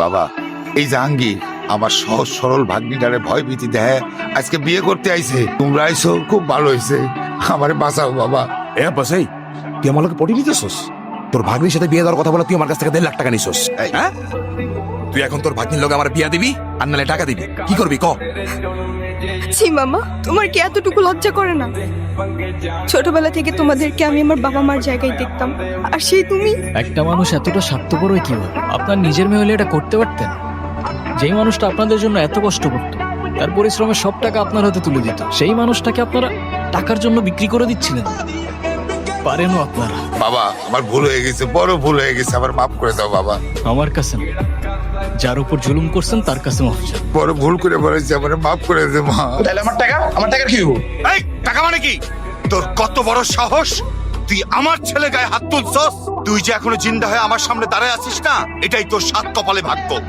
বাবা এই জাহাঙ্গীর আমার সহজ সরল ভাগ্নিটারে ভয় ভীতি দেয়। আজকে বিয়ে করতে আইছে। তোমরা আইছো খুব ভালো হয়েছে আমারে বাঁচাও বাবা। এ বাসাই তুই আমার লোকে পটি নিতেছস? তোর ভাগ্নির সাথে বিয়ে দেওয়ার কথা বলে তুই আমার কাছ থেকে দেড় লাখ টাকা নিছস। হ্যাঁ? তুই এখন তোর ভাগ্নির লোক আমার বিয়া দিবি আর নালে টাকা দিবি। কি করবি ক? ছি মামা, তোমার কি এতটুকু লজ্জা করে না? ছোটবেলা থেকে তোমাদেরকে আমি আমার বাবা মার জায়গায় দেখতাম। আর সেই তুমি? একটা মানুষ এতটা স্বার্থপর হয় কীভাবে আপনার নিজের মেয়ে হলে এটা করতে পারতেন? যেই মানুষটা আপনাদের জন্য এত কষ্ট করত, তার পরিশ্রমের সব টাকা আপনার হাতে তুলে দিত, সেই মানুষটাকে আপনারা টাকার জন্য বিক্রি করে দিচ্ছিলেন? পারেনও আপনারা? বাবা আমার ভুল হয়ে গেছে বড় ভুল হয়ে গেছে আমার মাফ করে দাও বাবা। আমার কাছে না। যার উপর জুলুম করছেন তার কাছে মাফ চান। বড় ভুল করে বলেছি আমার মাফ করে দে মা। তাহলে আমার টাকা? আমার টাকার কি হব এই টাকা মানে কি? তোর কত বড় সাহস? তুই আমার ছেলে গায়ে হাত তুলছস? তুই যে এখনও জিন্দা হয়ে আমার সামনে দাঁড়ায় আছিস না এটাই তোর সাত কপালে ভাগ্য।